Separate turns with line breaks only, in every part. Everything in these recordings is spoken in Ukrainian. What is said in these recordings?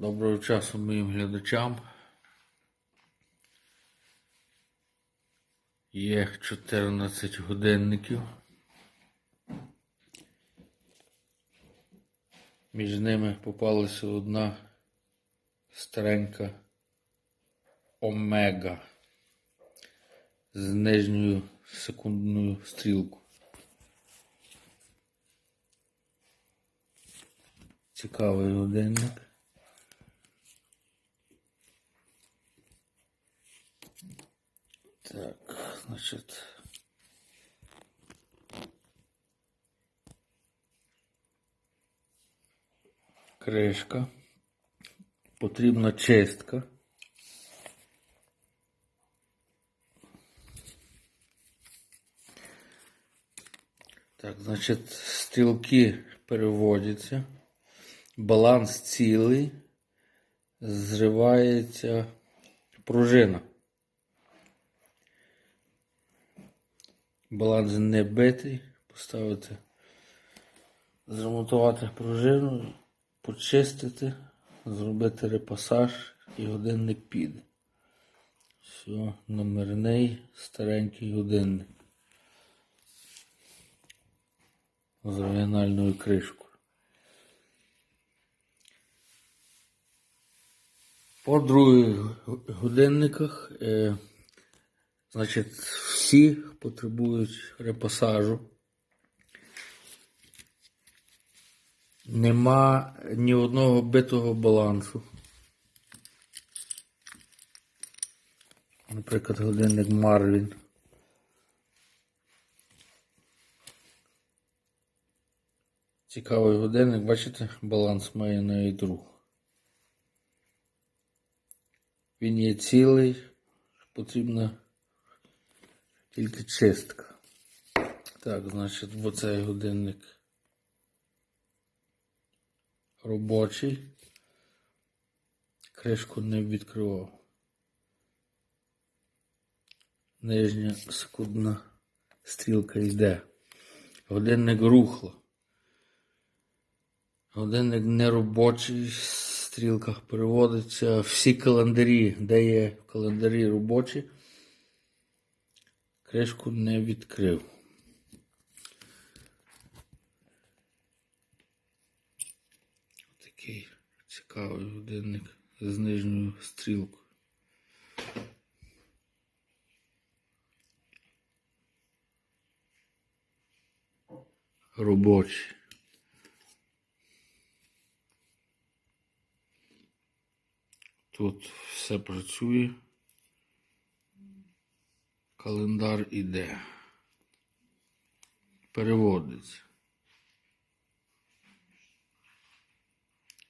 Доброго часу моїм глядачам. Є 14 годинників. Між ними попалася одна старенька Омега з нижньою секундною стрілкою. Цікавий годинник. Так, значит. Кришка. Потрібна чистка. Так, значить, стрілки переводяться. Баланс цілий. Зривається пружина. Баланс не битий, поставити, зремонтувати пружину, почистити, зробити репасаж і годинник піде. Все, номерний старенький годинник. З оригінальною кришкою. По других годинниках. Е, Значить, всі потребують репасажу. Нема ні одного битого балансу. Наприклад, годинник Марвін. Цікавий годинник, бачите, баланс має навіть друг. Він є цілий, потрібно тільки чистка. Так, значить, оцей годинник робочий. Кришку не відкривав. Нижня секундна стрілка йде. Годинник рухло. Годинник неробочий, в стрілках переводиться. Всі календарі, де є календарі робочі. Кришку не відкрив. Такий цікавий годинник з нижньою стрілкою. Робочий. Тут все працює. Календар іде. Переводиться.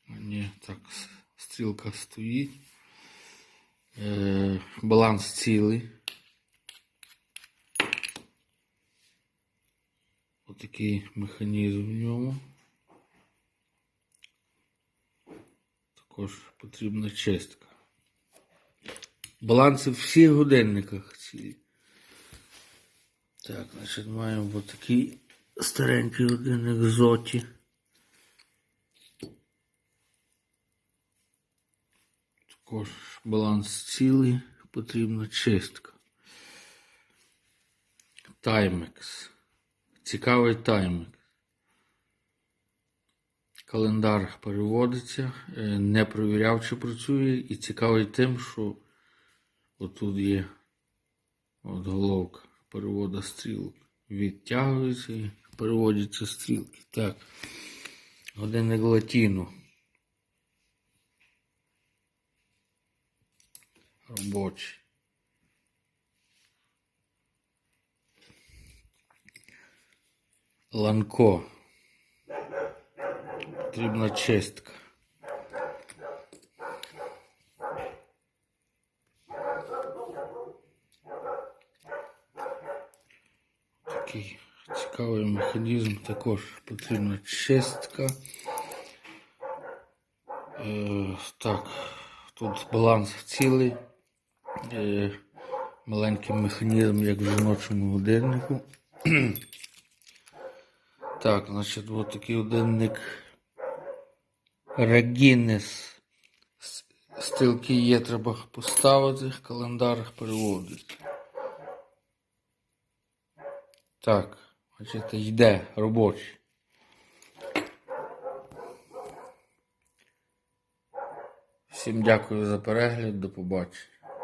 А ні, так, стрілка стоїть. Е, баланс цілий. Отакий механізм в ньому. Також потрібна чистка. Баланси в всіх годинниках цілі. Так, значить, маємо такий старенький годинник Зоті. Також баланс цілий, потрібна чистка. Таймекс. Цікавий таймекс. Календар переводиться, е, не провіряв, чи працює, і цікавий тим, що отут є от головка перевода стрілок. Відтягується і переводяться стрілки. Так. Годинник латіну. Робочий. Ланко. Потрібна чистка. Такий цікавий механізм, також потрібна чистка. Е, так, тут баланс цілий. Е, маленький механізм, як в жіночому годиннику. так, значить, от такий годинник Regines Стрілки є, треба поставити, календар переводить. Так, бачите, йде робочий. Всім дякую за перегляд, до побачення.